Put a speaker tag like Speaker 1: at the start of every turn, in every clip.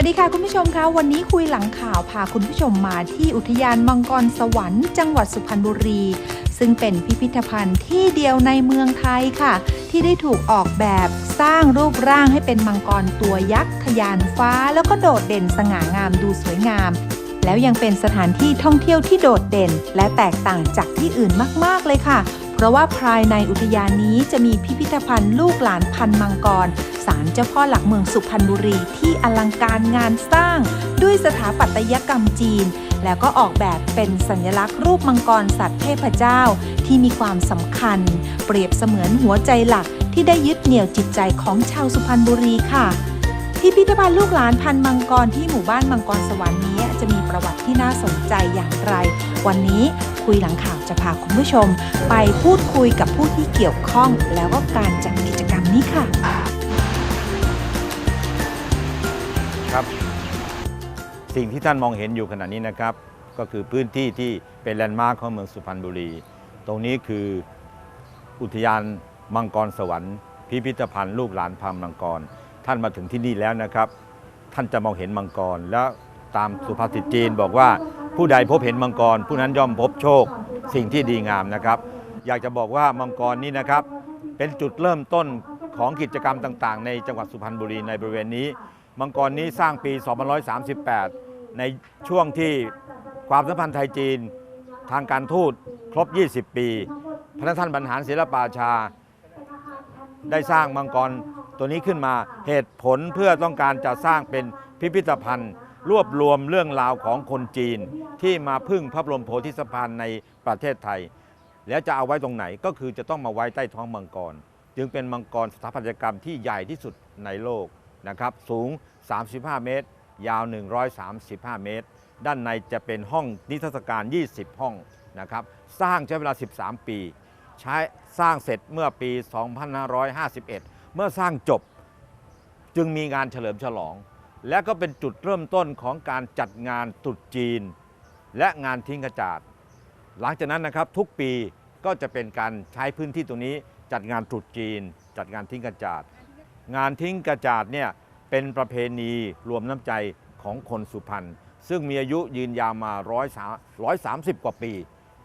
Speaker 1: สวัสดีค่ะคุณผู้ชมคะวันนี้คุยหลังข่าวพาคุณผู้ชมมาที่อุทยานมังกรสวรรค์จังหวัดสุพรรณบุรี ซึ่งเป็นพิพิธภัณฑ์ที่เดียวในเมืองไทยค่ะ ที่ได้ถูกออกแบบสร้างรูปร่างให้เป็นมังกรตัวยักษ์ทะยานฟ้า แล้วก็โดดเด่นสง่างามดูสวยงาม แล้วยังเป็นสถานที่ท่องเที่ยวที่โดดเด่น และแตกต่างจากที่อื่นมาก ๆ เลยค่ะ เพราะว่าภายในอุทยานนี้จะมีพิพิธภัณฑ์ลูกหลานพันมังกร ศาลเจ้าพ่อหลักเมืองสุพรรณบุรีที่อลังการงานสร้าง ด้วยสถาปัตยกรรมจีน แล้วก็ออกแบบเป็นสัญลักษณ์รูปมังกรสัตว์เทพเจ้าที่มีความสำคัญ เปรียบเสมือนหัวใจหลักที่ได้ยึดเหนี่ยวจิตใจของชาวสุพรรณบุรีค่ะพิพิธภัณฑ์ลูกหลานพันมังกรที่หมู่บ้านมังกรสวรรค์นี้จะมีประวัติที่น่าสนใจอย่างไร วันนี้คุยหลังข่าวจะพาคุณผู้ชม ไปพูดคุยกับผู้ที่เกี่ยวข้องแล้วก็การจัดกิจกรรมนี้ค่ะ
Speaker 2: ครับ สิ่งที่ท่านมองเห็นอยู่ขณะนี้นะครับ ก็คือพื้นที่ที่เป็นแลนด์มาร์คของเมืองสุพรรณบุรี ตรงนี้คืออุทยานมังกรสวรรค์ พิพิธภัณฑ์ลูกหลานพามมังกร ท่านมาถึงที่นี่แล้วนะครับ ท่านจะมองเห็นมังกร แล้วตามสุภาษิตจีนบอกว่าผู้ใดพบเห็นมังกร ผู้นั้นย่อมพบโชค สิ่งที่ดีงามนะครับ อยากจะบอกว่ามังกรนี้นะครับ เป็นจุดเริ่มต้นของกิจกรรมต่าง ๆ ในจังหวัดสุพรรณบุรีในบริเวณนี้ มังกรนี้สร้างปี2538 ในช่วงที่ความสัมพันธ์ไทยจีน ทางการทูตครบ 20 ปี พระท่านบรรหารศิลปาชา ได้สร้างมังกรตัวนี้ขึ้นมาเหตุผลเพื่อต้องการจะสร้างเป็นพิพิธภัณฑ์ รวบรวมเรื่องราวของคนจีนที่มาพึ่งพระบรมโพธิสมภารในประเทศไทย แล้วจะเอาไว้ตรงไหนก็คือจะต้องมาไว้ใต้ท้องมังกร จึงเป็นมังกรสถาปัตยกรรมที่ใหญ่ที่สุดในโลก นะครับสูง 35 เมตร ยาว 135 เมตร ด้านในจะเป็นห้องนิทรรศการ 20 ห้องนะครับสร้างใช้เวลา 13 ปี ใช้สร้างเสร็จเมื่อปี 2551 เมื่อสร้างจบจึงมีงานเฉลิมฉลอง และก็เป็นจุดเริ่มต้นของการจัดงานตรุษจีน และงานทิ้งกระจาด หลังจากนั้นนะครับทุกปีก็จะเป็นการใช้พื้นที่ตรงนี้จัดงานตรุษจีน จัดงานทิ้งกระจาด งานทิ้งกระจาดเนี่ยเป็นประเพณีรวมน้ำใจของคนสุพรรณซึ่งมีอายุยืนยาวมา130 กว่าปี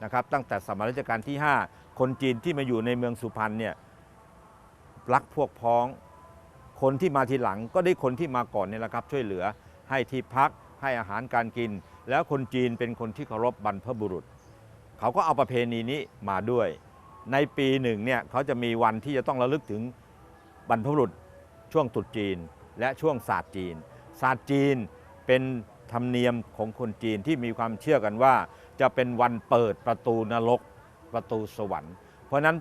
Speaker 2: นะครับตั้งแต่สมัยรัชกาลที่ 5 คนจีนที่มาอยู่ในเมืองสุพรรณเนี่ยรักพวกพ้อง คนที่มาทีหลังก็ได้คนที่มาก่อนเนี่ยแหละครับช่วยเหลือให้ที่พักให้อาหารการกิน แล้วคนจีนเป็นคนที่เคารพบรรพบุรุษ เขาก็เอาประเพณีนี้มาด้วย ในปีหนึ่งเนี่ยเขาจะมีวันที่จะต้องระลึกถึงบรรพบุรุษ ช่วงตรุษจีน และช่วงศาสตร์จีน ศาสตร์จีนเป็นธรรมเนียมของคนจีนที่มีความเชื่อกันว่า จะเป็นวันเปิดประตูนรกประตูสวรรค์ เพราะนั้น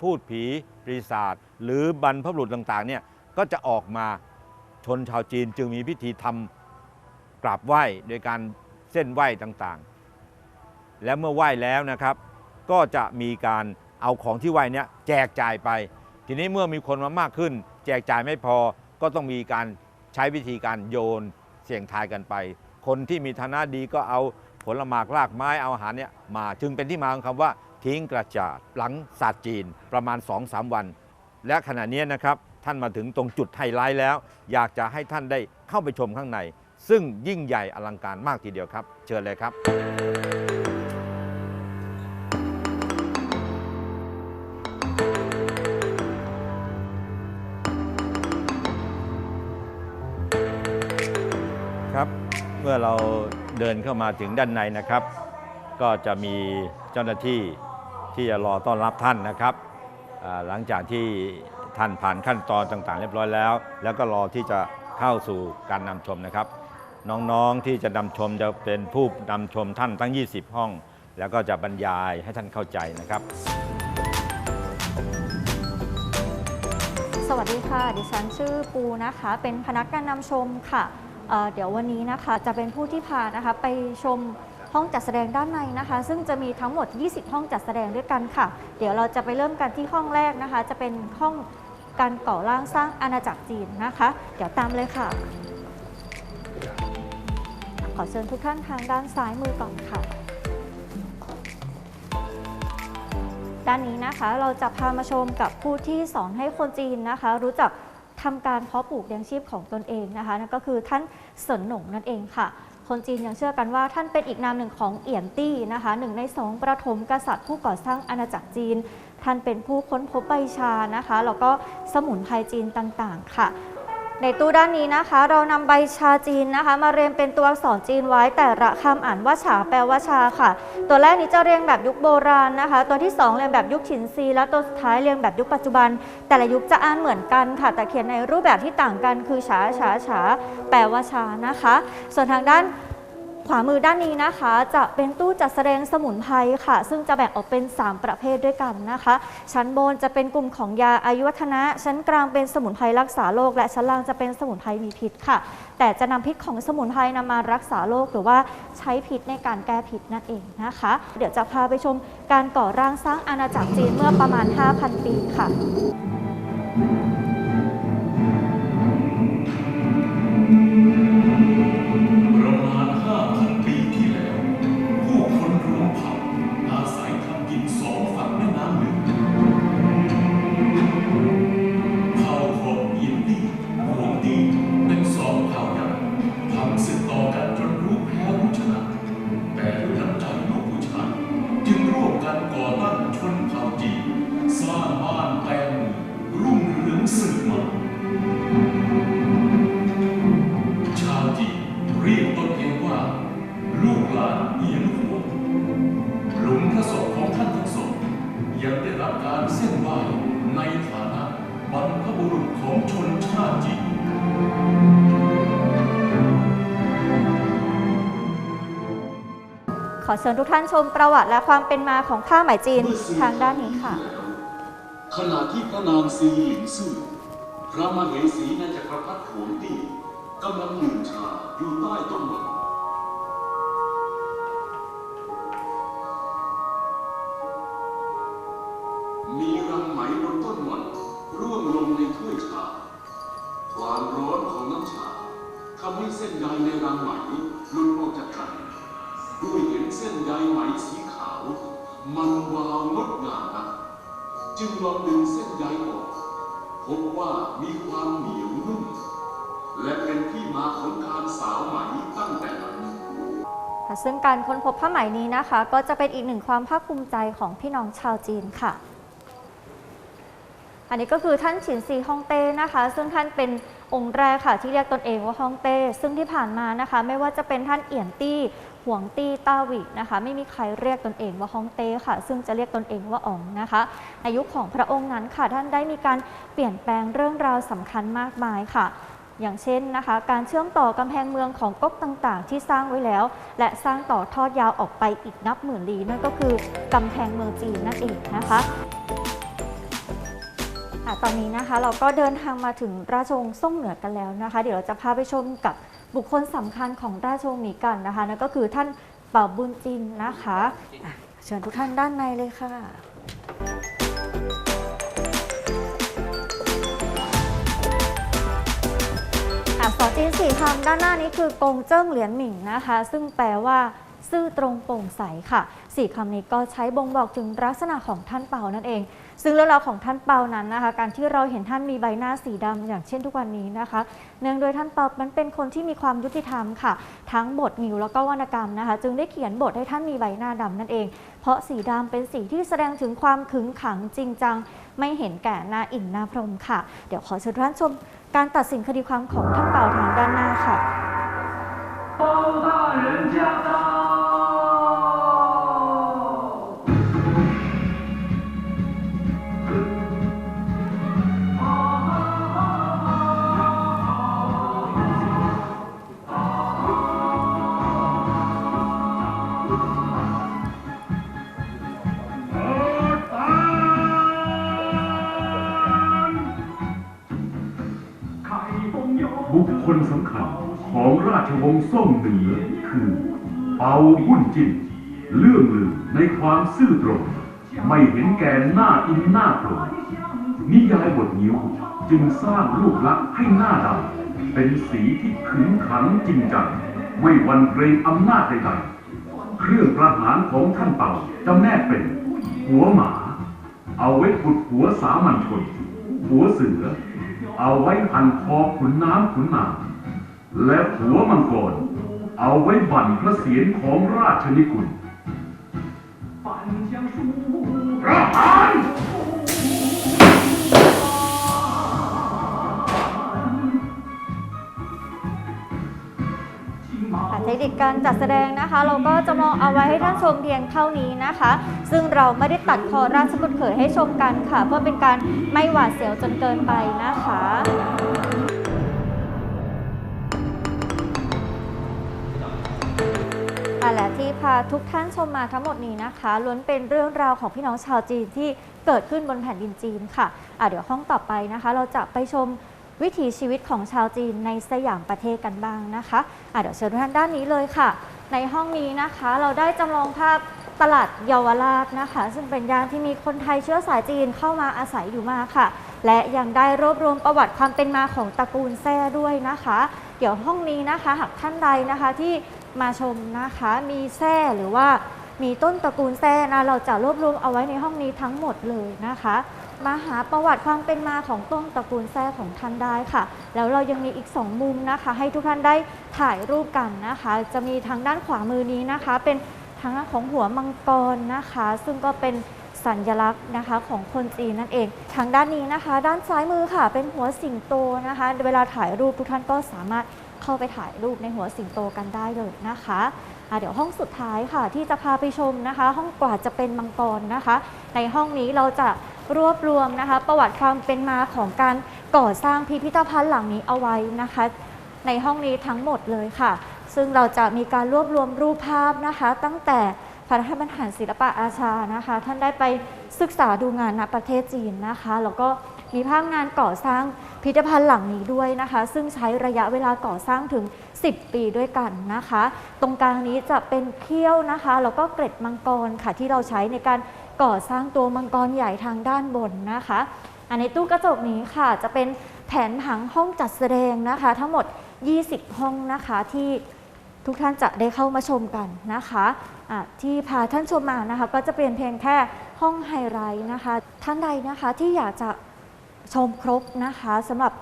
Speaker 2: พูดผีปีศาจหรือบรรพบุรุษต่างๆเนี่ยก็จะออกมาชนชาวจีนจึงมีพิธีทำกราบไหว้โดยการเส้นไหว้ต่างๆ และเมื่อไหว้แล้วนะครับ ก็จะมีการเอาของที่ไหว้นี้แจกจ่ายไป ทีนี้เมื่อมีคนมามากขึ้น แจกจ่ายไม่พอก็ต้องมีการใช้วิธีการโยนเสี่ยงทายกันไป คนที่มีฐานะดีก็เอาผลหมากรากไม้เอาอาหารเนี่ยมาจึงเป็นที่มาของคำว่า ทิ้งกระจาดหลังศาสตร์จีนประมาณ 2-3 วัน และขณะนี้นะครับท่านมาถึงตรงจุดไฮไลท์แล้ว อยากจะให้ท่านได้เข้าไปชมข้างใน ซึ่งยิ่งใหญ่อลังการมากทีเดียวครับ เชิญเลยครับครับ เมื่อเราเดินเข้ามาถึงด้านในนะครับ ก็จะมีเจ้าหน้าที่ที่จะรอต้อนรับท่านนะครับหลังจากที่ท่านผ่านขั้นตอนต่างๆ เรียบร้อยแล้ว แล้วก็รอที่จะเข้าสู่การนำชมนะครับ น้องๆที่จะนำชมจะเป็นผู้นำชมท่านทั้ง 20 ห้อง แล้วก็จะบรรยายให้ท่านเข้าใจนะครับ
Speaker 3: สวัสดีค่ะ ดิฉันชื่อปูนะคะ เป็นพนักงานนำชมค่ะ เดี๋ยววันนี้นะคะจะเป็นผู้ที่พานะคะไปชมห้องจัดแสดงด้านในนะคะ ซึ่งจะมีทั้งหมด 20 ห้องจัดแสดงด้วยกันค่ะ เดี๋ยวเราจะไปเริ่มกันที่ห้องแรกนะคะ จะเป็นห้องการก่อร่างสร้างอาณาจักรจีนนะคะ เดี๋ยวตามเลยค่ะ ขอเชิญทุกท่านทางด้านซ้ายมือก่อนค่ะ ด้านนี้นะคะเราจะพามาชมกับผู้ที่สอนให้คนจีนนะคะ รู้จัก ทำการเพาะปลูกเลี้ยงชีพของตนเองนะคะนั่นก็คือท่านเสินหนงนั่นเองค่ะ คนจีนยังเชื่อกันว่าท่านเป็นอีกนามหนึ่งของเอี่ยนตี้นะคะหนึ่งในสองประถมกษัตริย์ผู้ก่อสร้างอาณาจักรจีน ท่านเป็นผู้ค้นพบใบชานะคะแล้วก็สมุนไพรจีนต่างๆ ค่ะ ในตู้ด้านนี้นะคะ เรานำใบชาจีนนะคะ มาเรียงเป็นตัวอักษรจีนไว้แต่ละคำอ่านว่าฉาแปลว่าชาค่ะ ตัวแรกนี้จะเรียงแบบยุคโบราณนะคะ ตัวที่ 2 เรียงแบบยุคฉินซี และตัวสุดท้ายเรียงแบบยุคปัจจุบัน แต่ละยุคจะอ่านเหมือนกันค่ะ แต่เขียนในรูปแบบที่ต่างกันคือฉาฉาฉาแปลว่าชานะคะ ส่วนทางด้าน ขวามือด้านนี้นะคะ จะเป็นตู้จัดแสดงสมุนไพรค่ะ ซึ่งจะแบ่งออกเป็น 3 ประเภทด้วยกันนะคะ ชั้นบนจะเป็นกลุ่มของยาอายุวัฒนะ ชั้นกลางเป็นสมุนไพรรักษาโรคและชั้นล่างจะเป็นสมุนไพรมีพิษค่ะ แต่จะนำพิษของสมุนไพรนำมารักษาโรคหรือว่าใช้พิษในการแก้พิษนั่นเองนะคะ เดี๋ยวจะพาไปชมการก่อร่างสร้างอาณาจักรจีนเมื่อประมาณ 5,000 ปีค่ะ
Speaker 4: ประ บรรพบุรุษของชนชาติจีน
Speaker 3: ขอเชิญทุกท่านชมประวัติและความเป็นมาของผ้าไหมจีนทางด้านนี้ค่ะ
Speaker 4: ขณะที่พระนางซีหลิงซื่อพระมเหสีในจักรพรรดิหวงตี้กำลังดื่มชาอยู่ใต้ต้นหมากมี นใยออกพบว่ามีความเหนียวนุ่ม และเป็นที่มาของการสาวไหมตั้งแต่นั้น
Speaker 3: ค่ะซึ่งการค้นพบผ้าไหมนี้นะคะ ก็จะเป็นอีกหนึ่งความภาคภูมิใจของพี่น้องชาวจีนค่ะ อันนี้ก็คือท่านฉินซีฮ่องเต้นะคะ ซึ่งท่านเป็นองค์แรกค่ะที่เรียกตนเองว่าฮ่องเต้ ซึ่งที่ผ่านมานะคะ ไม่ว่าจะเป็นท่านเอี่ยนตี้ หวงตี้ต้าวินะคะไม่มีใครเรียกตนเองว่าฮ่องเต้ค่ะ ซึ่งจะเรียกตนเองว่าอ๋องนะคะในยุคของพระองค์นั้นค่ะท่านได้มีการเปลี่ยนแปลงเรื่องราวสำคัญมากมายค่ะ อย่างเช่นนะคะ การเชื่อมต่อกำแพงเมืองของก๊กต่างๆ ที่สร้างไว้แล้ว และสร้างต่อทอดยาวออกไปอีกนับหมื่นลี้นั่นก็คือกำแพงเมืองจีนนั่นเองนะคะอะตอนนี้นะคะเราก็เดินทางมาถึงราชวงศ์ซ่งเหนือกันแล้วนะคะ เดี๋ยวเราจะพาไปชมกับ บุคคลสำคัญของราชวงศ์นี้กันนะคะนั่นก็คือท่านเป่าบุญจินนะคะอะเชิญทุกท่านด้านในเลยค่ะ อักษรจีนสี่คำด้านหน้านี้คือกงเจิ้งเหรียญหมิงนะคะ ซึ่งแปลว่าซื่อตรงโปร่งใสค่ะ สี่คำนี้ก็ใช้บ่งบอกถึงลักษณะของท่านเปานั่นเอง ซึ่งเรื่องราวของท่านเปานั้นนะคะ การที่เราเห็นท่านมีใบหน้าสีดำอย่างเช่นทุกวันนี้นะคะ เนื่องโดยท่านเปานั้นเป็นคนที่มีความยุติธรรมค่ะ ทั้งบทงิวแล้วก็วรรณกรรมนะคะ จึงได้เขียนบทให้ท่านมีใบหน้าดำนั่นเอง เพราะสีดำเป็นสีที่แสดงถึงความขึงขังจริงจัง ไม่เห็นแก่หน้าอินหน้าพรหมค่ะ เดี๋ยวขอเชิญท่านชมการตัดสินคดีความของท่านเปาทางด้านหน้าค่ะ
Speaker 4: ชวงศ์ซ่งหนือคือเปาบุญจินเรื่องลือในความซื่อตรง ไม่เห็นแก่หน้าอินหน้าโปรดนิยายบทนิ้วจึงสร้างรูปลักษณ์ให้หน้าดำเป็นสีที่ขึงขังจริงจังไม่วันเกรงอำนาจใดๆเครื่องประหารของท่านเป่าจำแนกเป็น หัวหมา เอาไว้ขุดหัวสามัญชน หัวเสือ เอา
Speaker 5: ไว้หันคอขุนน้ำขุนนาง และหัวมังกร เอาไว้บั่นพระเศียรของราชนิกุลประหาร
Speaker 3: ค่ะเทคนิคการจัดแสดงนะคะ เราก็จะมองเอาไว้ให้ท่านชมเพียงเท่านี้นะคะ ซึ่งเราไม่ได้ตัดคอราชบุตรเขยให้ชมกันค่ะ เพื่อเป็นการไม่หวาดเสียวจนเกินไปนะคะ่ะและที่พาทุกท่านชมมาทั้งหมดนี้นะคะ ล้วนเป็นเรื่องราวของพี่น้องชาวจีนที่เกิดขึ้นบนแผ่นดินจีนค่ะอะ เดี๋ยวห้องต่อไปนะคะ เราจะไปชมวิถีชีวิตของชาวจีนในสยามประเทศกันบ้างนะคะอะเดี๋ยวเชิญทุกท่านด้านนี้เลยค่ะ ในห้องนี้นะคะ เราได้จำลองภาพตลาดเยาวราชนะคะ ซึ่งเป็นย่านที่มีคนไทยเชื้อสายจีนเข้ามาอาศัยอยู่มากค่ะ และยังได้รวบรวมประวัติความเป็นมาของตระกูลแซ่ด้วยนะคะ เดี๋ยวห้องนี้นะคะ หากท่านใดนะคะที่ มาชมนะคะ มีแซ่หรือว่ามีต้นตระกูลแซ่นะเราจะรวบรวมเอาไว้ในห้องนี้ทั้งหมดเลยนะคะ มาหาประวัติความเป็นมาของต้นตระกูลแซ่ของท่านได้ค่ะ แล้วเรายังมีอีก 2 มุมนะคะ ให้ทุกท่านได้ถ่ายรูปกันนะคะ จะมีทางด้านขวามือนี้นะคะ เป็นทางด้านของหัวมังกรนะคะ ซึ่งก็เป็นสัญลักษณ์นะคะของคนจีนนั่นเอง ทางด้านนี้นะคะ ด้านซ้ายมือค่ะ เป็นหัวสิงโตนะคะ เวลาถ่ายรูปทุกท่านก็สามารถ เข้าไปถ่ายรูปในหัวสิงโตกันได้เลยนะคะะเดี๋ยวห้องสุดท้ายค่ะที่จะพาไปชมนะคะ ห้องกว่าจะเป็นมังกรนะคะ ในห้องนี้เราจะรวบรวมนะคะ ประวัติความเป็นมาของการก่อสร้างพิพิธภัณฑ์หลังนี้เอาไว้นะคะ ในห้องนี้ทั้งหมดเลยค่ะ ซึ่งเราจะมีการรวบรวมรูปภาพนะคะ ตั้งแต่พระราชบัญญัติศิลปะอาชานะคะ ท่านได้ไปศึกษาดูงานณประเทศจีนนะคะ แล้วก็ มีภาพงานก่อสร้างพิพิธภัณฑ์หลังนี้ด้วยนะคะ ซึ่งใช้ระยะเวลาก่อสร้างถึง 10 ปีด้วยกันนะคะ ตรงกลางนี้จะเป็นเขี้ยวนะคะ แล้วก็เกร็ดมังกรค่ะ ที่เราใช้ในการก่อสร้างตัวมังกรใหญ่ทางด้านบนนะคะ อันในตู้กระจกนี้ค่ะ จะเป็นแผนผังห้องจัดแสดงนะคะ ทั้งหมด 20 ห้องนะคะที่ทุกท่านจะได้เข้ามาชมกันนะคะะที่พาท่านชมมานะคะ ก็จะเป็นเพียงแค่ห้องไฮไลท์นะคะ ท่านใดนะคะที่อยากจะ ชมครบนะคะสำหรับ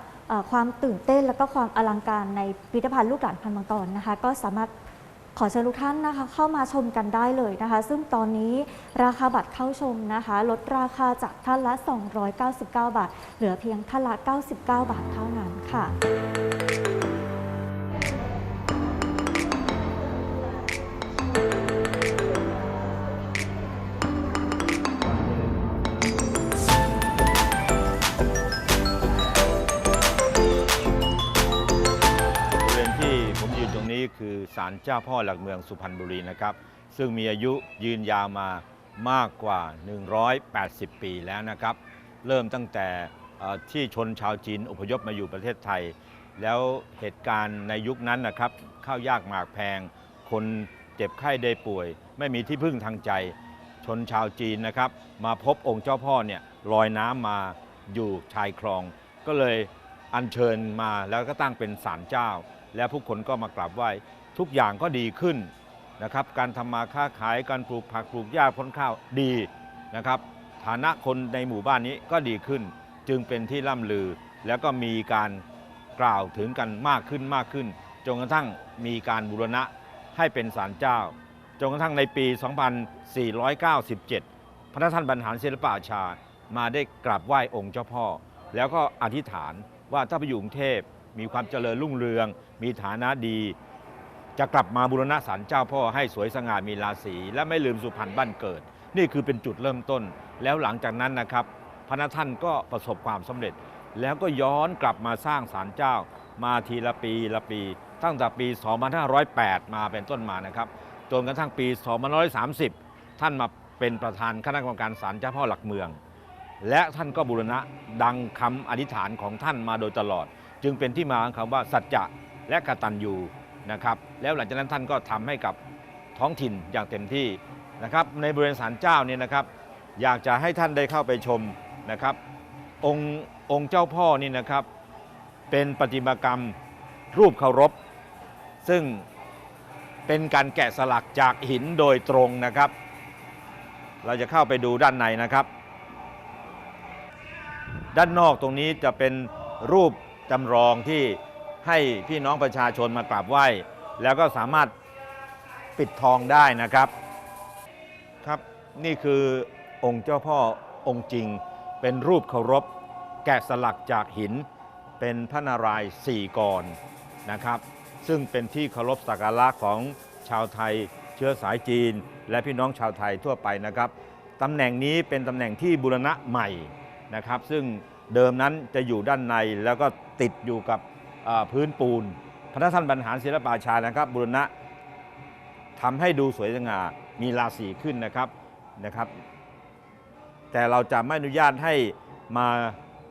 Speaker 3: ความตื่นเต้นและก็ความอลังการในพิพิธภัณฑ์ลูกหลานพันมังกรนะคะ ก็สามารถขอเชิญทุกท่านนะคะเข้ามาชมกันได้เลยนะคะ ซึ่งตอนนี้ราคาบัตรเข้าชมนะคะ ลดราคาจากท่านละ 299 บาท เหลือเพียงท่านละ 99 บาทเท่านั้นค่ะ
Speaker 2: นี้คือศาลเจ้าพ่อหลักเมืองสุพรรณบุรีนะครับ ซึ่งมีอายุยืนยาวมามากกว่า 180 ปีแล้วนะครับ เริ่มตั้งแต่ที่ชนชาวจีนอพยพมาอยู่ประเทศไทย แล้วเหตุการณ์ในยุคนั้นนะครับข้าวยากหมากแพง คนเจ็บไข้ได้ป่วย ไม่มีที่พึ่งทางใจ ชนชาวจีนนะครับ มาพบองค์เจ้าพ่อเนี่ยลอยน้ำมาอยู่ชายคลอง ก็เลยอัญเชิญมาแล้วก็ตั้งเป็นศาลเจ้า แล้วผู้คนก็มากราบไหว้ทุกอย่างก็ดีขึ้นนะครับ การทำมาค้าขายการปลูกผักปลูกหญ้าพ้นข้าวดีนะครับ ฐานะคนในหมู่บ้านนี้ก็ดีขึ้น จึงเป็นที่ล่ำลือ แล้วก็มีการกล่าวถึงกันมากขึ้นมากขึ้นจนกระทั่งมีการบูรณะให้เป็นศาลเจ้าจนกระทั่งในปี 2497 พระท่านบรรหารศิลปอาชา มาได้กราบไหว้องค์เจ้าพ่อ แล้วก็อธิษฐานว่าถ้าไปอยู่กรุงเทพ มีความเจริญรุ่งเรือง มีฐานะดี จะกลับมาบูรณะศาลเจ้าพ่อให้สวยสง่ามีราศีและไม่ลืมสุพรรณบ้านเกิด นี่คือเป็นจุดเริ่มต้น แล้วหลังจากนั้นนะครับพระนท่านก็ประสบความสำเร็จ แล้วก็ย้อนกลับมาสร้างศาลเจ้า มาทีละปีละปี ตั้งแต่ปี 2508 มาเป็นต้นมานะครับจนกระทั่งปี 2530 ท่านมาเป็นประธานคณะกรรมการศาลเจ้าพ่อหลักเมือง และท่านก็บูรณะดังคำอธิษฐานของท่านมาโดยตลอด จึงเป็นที่มาของคำว่าสัจจะและกตัญญูนะครับ แล้วหลังจากนั้นท่านก็ทำให้กับท้องถิ่นอย่างเต็มที่นะครับ ในบริเวณศาลเจ้าเนี่ยนะครับ อยากจะให้ท่านได้เข้าไปชมนะครับ องค์องค์เจ้าพ่อนี่นะครับ เป็นประติมากรรมรูปเคารพ ซึ่งเป็นการแกะสลักจากหินโดยตรงนะครับ เราจะเข้าไปดูด้านในนะครับ ด้านนอกตรงนี้จะเป็นรูป จำลองที่ให้พี่น้องประชาชนมากราบไหว้ แล้วก็สามารถปิดทองได้นะครับครับ นี่คือองค์เจ้าพ่อองค์จริง เป็นรูปเคารพ แกะสลักจากหิน เป็นพระนารายณ์สี่กรนะครับ ซึ่งเป็นที่เคารพสักการะของชาวไทยเชื้อสายจีน และพี่น้องชาวไทยทั่วไปนะครับตำแหน่งนี้เป็นตำแหน่งที่บูรณะใหม่นะครับ ซึ่ง เดิมนั้นจะอยู่ด้านในแล้วก็ติดอยู่กับพื้นปูนพระท่านบรรหารศิลปาชานะครับบูรณะทำให้ดูสวยสง่ามีราศีขึ้นนะครับนะครับ แต่เราจะไม่อนุญาตให้มา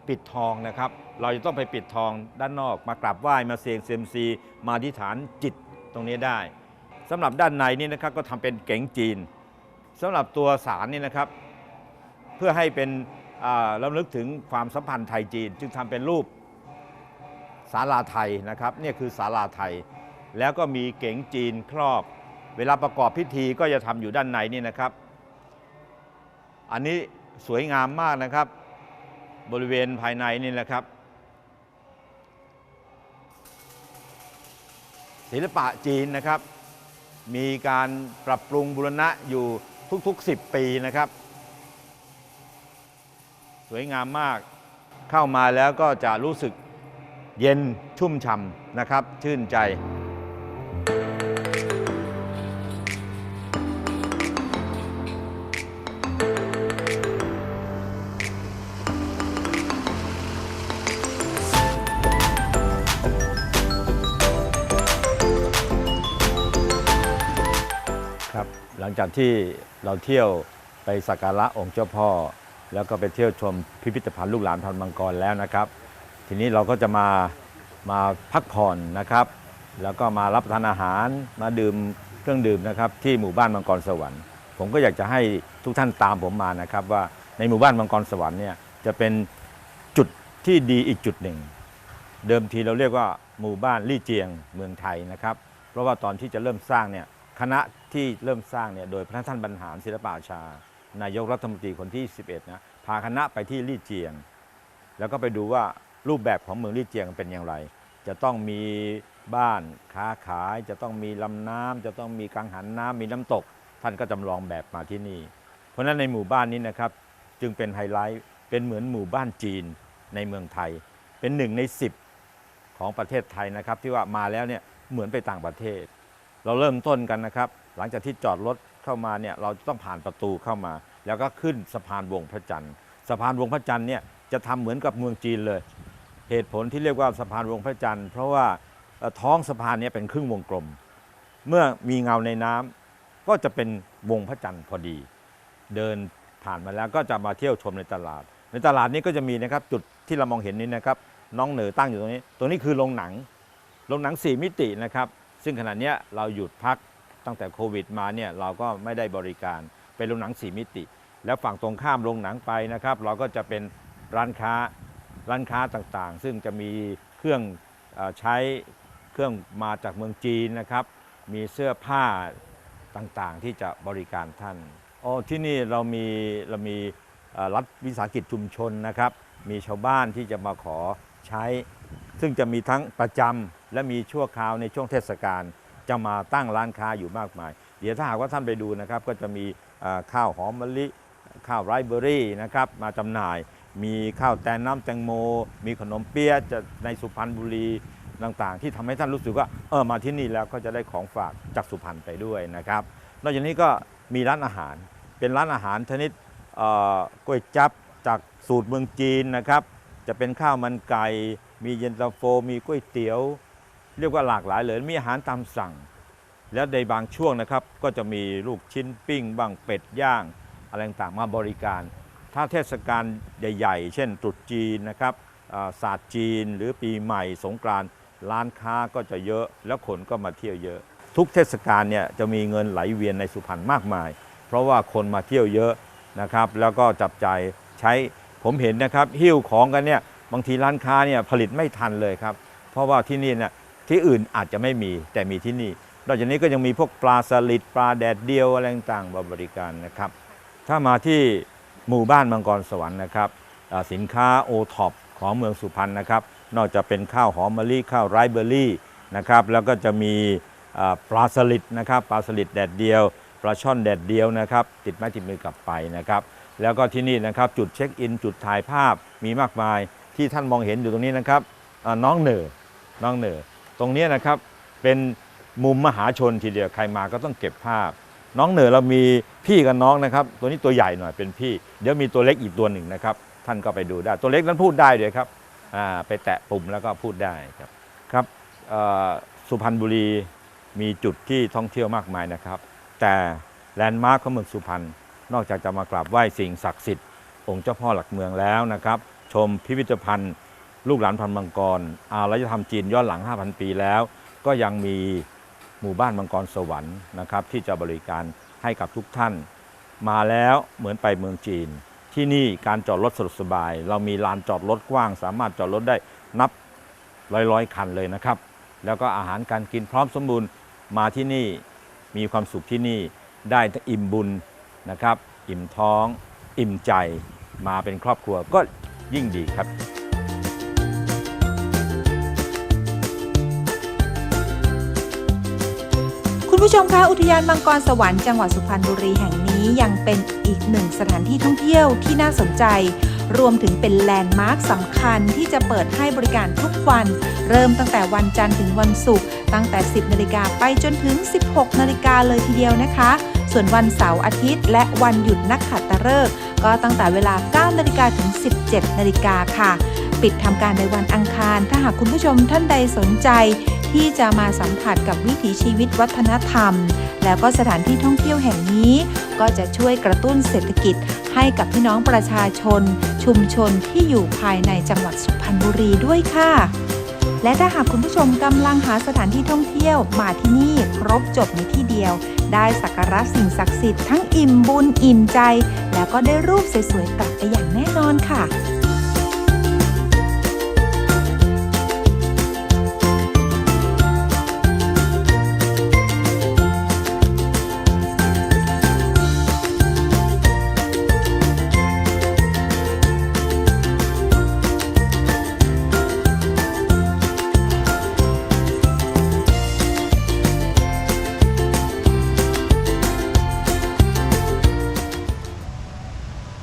Speaker 2: ปิดทองนะครับ เราจะต้องไปปิดทองด้านนอก มากราบไหว้มาเสียงเซยมซี มาอธิษฐานจิตตรงนี้ได้สำหรับด้านในนี่นะครับก็ทำเป็นเก๋งจีนสำหรับตัวสารนี่นะครับ เพื่อให้เป็น อ่าระลึกถึงความสัมพันธ์ไทยจีน จึงทำเป็นรูปศาลาไทยนะครับเนี่ยคือศาลาไทย แล้วก็มีเก๋งจีนครอบ เวลาประกอบพิธีก็จะทำอยู่ด้านในนี่นะครับ อันนี้สวยงามมากนะครับ บริเวณภายในนี่แหละครับ ศิลปะจีนนะครับ มีการปรับปรุงบูรณะอยู่ทุกๆ 10 ปีนะครับ สวยงามมาก เข้ามาแล้วก็จะรู้สึกเย็นชุ่มฉ่ำนะครับ ชื่นใจครับหลังจากที่เราเที่ยวไปสักการะองค์เจ้าพ่อ แล้วก็ไปเที่ยวชมพิพิธภัณฑ์ลูกหลานพันมังกรแล้วนะครับ ทีนี้เราก็จะมามาพักผ่อนนะครับ แล้วก็มารับประทานอาหารมาดื่มเครื่องดื่มนะครับที่หมู่บ้านมังกรสวรรค์ ผมก็อยากจะให้ทุกท่านตามผมมานะครับ ว่าในหมู่บ้านมังกรสวรรค์เนี่ยจะเป็นจุดที่ดีอีกจุดหนึ่ง เดิมทีเราเรียกว่าหมู่บ้านลี่เจียงเมืองไทยนะครับ เพราะว่าตอนที่จะเริ่มสร้างเนี่ยคณะที่เริ่มสร้างเนี่ยโดยพระท่านบรรหารศิลปอาชา นายกรัฐมนตรีคนที่ 11 นะ พาคณะไปที่ลี่เจียง แล้วก็ไปดูว่ารูปแบบของเมืองลี่เจียงเป็นอย่างไร จะต้องมีบ้านค้าขาย จะต้องมีลำน้ำจะต้องมีกังหันน้ำมีน้ำตก ท่านก็จำลองแบบมาที่นี่ เพราะฉะนั้นในหมู่บ้านนี้นะครับ จึงเป็นไฮไลท์ เป็นเหมือนหมู่บ้านจีนในเมืองไทย เป็นหนึ่งใน 10 ของประเทศไทยนะครับ ที่ว่ามาแล้วเนี่ยเหมือนไปต่างประเทศ เราเริ่มต้นกันนะครับ หลังจากที่จอดรถ เข้ามาเนี่ยเราต้องผ่านประตูเข้ามา แล้วก็ขึ้นสะพานวงพระจันทร์สะพานวงพระจันทร์เนี่ยจะทำเหมือนกับเมืองจีนเลย เหตุผลที่เรียกว่าสะพานวงพระจันทร์เพราะว่าท้องสะพานเนี้เป็นครึ่งวงกลม เมื่อมีเงาในน้ำก็จะเป็นวงพระจันทร์พอดี เดินผ่านมาแล้วก็จะมาเที่ยวชมในตลาด ในตลาดนี้ก็จะมีนะครับจุดที่เรามองเห็นนี้นะครับน้องเหนือตั้งอยู่ตรงนี้ ตรงนี้คือโรงหนัง โรงหนัง 4 มิตินะครับ ซึ่งขณะเนี้ยเราหยุดพัก ตั้งแต่โควิดมาเนี่ยเราก็ไม่ได้บริการเป็นโรงหนัง 4 มิติ แล้วฝั่งตรงข้ามโรงหนังไปนะครับ เราก็จะเป็นร้านค้าร้านค้าต่างๆ ซึ่งจะมีเครื่องอใช้เครื่องมาจากเมืองจีนนะครับ มีเสื้อผ้าต่างๆ ที่จะบริการท่านอ๋อที่นี่เรามีเรามีรัฐวิสาหกิจชุมชนนะครับ มีชาวบ้านที่จะมาขอใช้ ซึ่งจะมีทั้งประจำและมีชั่วคราวในช่วงเทศกาล จะมาตั้งร้านค้าอยู่มากมาย เดี๋ยวถ้าหากว่าท่านไปดูนะครับก็จะมีข้าวหอมมะลิ ข้าวไรเบอรี่นะครับมาจำหน่าย มีข้าวแตนน้ำแตงโม มีขนมเปี๊ยะในสุพรรณบุรีต่างๆ ที่ทำให้ท่านรู้สึกว่าเออมาที่นี่แล้วก็จะได้ของฝากจากสุพรรณไปด้วยนะครับ นอกจากนี้ก็มีร้านอาหารเป็นร้านอาหารชนิดก๋วยจับจากสูตรเมืองจีนนะครับ จะเป็นข้าวมันไก่ มีเย็นตาโฟ มีก๋วยเตี๋ยว เรียกว่าหลากหลายเลยมีอาหารตามสั่ง แล้วในบางช่วงนะครับก็จะมีลูกชิ้นปิ้งบ้างเป็ดย่างอะไรต่างๆมาบริการ ถ้าเทศกาลใหญ่ ๆ เช่นตรุษจีนนะครับศาสตร์จีนหรือปีใหม่สงกรานต์ร้านค้าก็จะเยอะแล้วคนก็มาเที่ยวเยอะ ทุกเทศกาลเนี่ยจะมีเงินไหลเวียนในสุพรรณมากมาย เพราะว่าคนมาเที่ยวเยอะนะครับ แล้วก็จับจ่ายใช้ผมเห็นนะครับหิ้วของกันเนี่ยบางทีร้านค้าเนี่ยผลิตไม่ทันเลยครับ เพราะว่าที่นี่เนี่ย ที่อื่นอาจจะไม่มีแต่มีที่นี่ นอกจากนี้ก็ยังมีพวกปลาสลิดปลาแดดเดียวอะไรต่างๆบริการนะครับ ถ้ามาที่หมู่บ้านมังกรสวรรค์นะครับสินค้าโอท็อปของเมืองสุพรรณนะครับ นอกจากเป็นข้าวหอมมะลิข้าวไรเบอร์รี่นะครับแล้วก็จะมีปลาสลิดนะครับปลาสลิดแดดเดียวปลาช่อนแดดเดียวนะครับ ติดไม้ติดมือกลับไปนะครับแล้วก็ที่นี่นะครับจุดเช็คอิน จุดถ่ายภาพมีมากมายที่ท่านมองเห็นอยู่ตรงนี้นะครับน้องเหนือน้องเหนือ ตรงนี้นะครับเป็นมุมมหาชนทีเดียวใครมาก็ต้องเก็บภาพ น้องเหนือเรามีพี่กับน้องนะครับ ตัวนี้ตัวใหญ่หน่อยเป็นพี่ เดี๋ยวมีตัวเล็กอีกตัวหนึ่งนะครับ ท่านก็ไปดูได้ ตัวเล็กนั้นพูดได้เลยครับอ่าไปแตะปุ่มแล้วก็พูดได้ครับครับสุพรรณบุรีมีจุดที่ท่องเที่ยวมากมายนะครับ แต่แลนด์มาร์คของเมืองสุพรรณนอกจากจะมากราบไหว้สิ่งศักดิ์สิทธิ์องค์เจ้าพ่อหลักเมืองแล้วนะครับ ชมพิพิธภัณฑ์ ลูกหลานพันมังกร อารยธรรมจีนย้อนหลัง 5,000 ปีแล้ว ก็ยังมีหมู่บ้านมังกรสวรรค์นะครับที่จะบริการให้กับทุกท่าน มาแล้วเหมือนไปเมืองจีน ที่นี่การจอดรถสะดวกสบาย เรามีลานจอดรถกว้าง สามารถจอดรถได้นับร้อยร้อยๆคันเลยนะครับ แล้วก็อาหารการกินพร้อมสมบูรณ์มาที่นี่มีความสุขที่นี่ได้อิ่มบุญนะครับ อิ่มท้อง อิ่มใจมาเป็นครอบครัวก็ยิ่งดีครับ
Speaker 1: คุณผู้ชมคะอุทยานมังกรสวรรค์จังหวัดสุพรรณบุรีแห่งนี้ยังเป็นอีกหนึ่งสถานที่ท่องเที่ยวที่น่าสนใจ รวมถึงเป็นแลนด์มาร์คสำคัญที่จะเปิดให้บริการทุกวัน เริ่มตั้งแต่วันจันทร์ถึงวันศุกร์ตั้งแต่ 10 นาฬิกาไปจนถึง 16 นาฬิกาเลยทีเดียวนะคะ ส่วนวันเสาร์อาทิตย์ และวันหยุดนักขัตฤกษ์ก็ตั้งแต่เวลา 9 นาฬิกาถึง 17 นาฬิกาค่ะ ปิดทำการในวันอังคาร ถ้าหากคุณผู้ชมท่านใดสนใจ ที่จะมาสัมผัสกับวิถีชีวิตวัฒนธรรม แล้วก็สถานที่ท่องเที่ยวแห่งนี้ ก็จะช่วยกระตุ้นเศรษฐกิจ ให้กับพี่น้องประชาชน ชุมชนที่อยู่ภายในจังหวัดสุพรรณบุรีด้วยค่ะและถ้าหากคุณผู้ชมกำลังหาสถานที่ท่องเที่ยวมาที่นี่ครบจบในที่เดียว ได้สักการะสิ่งศักดิ์สิทธิ์ทั้งอิ่มบุญอิ่มใจ แล้วก็ได้รูปสวยๆกลับไปอย่างแน่นอนค่ะ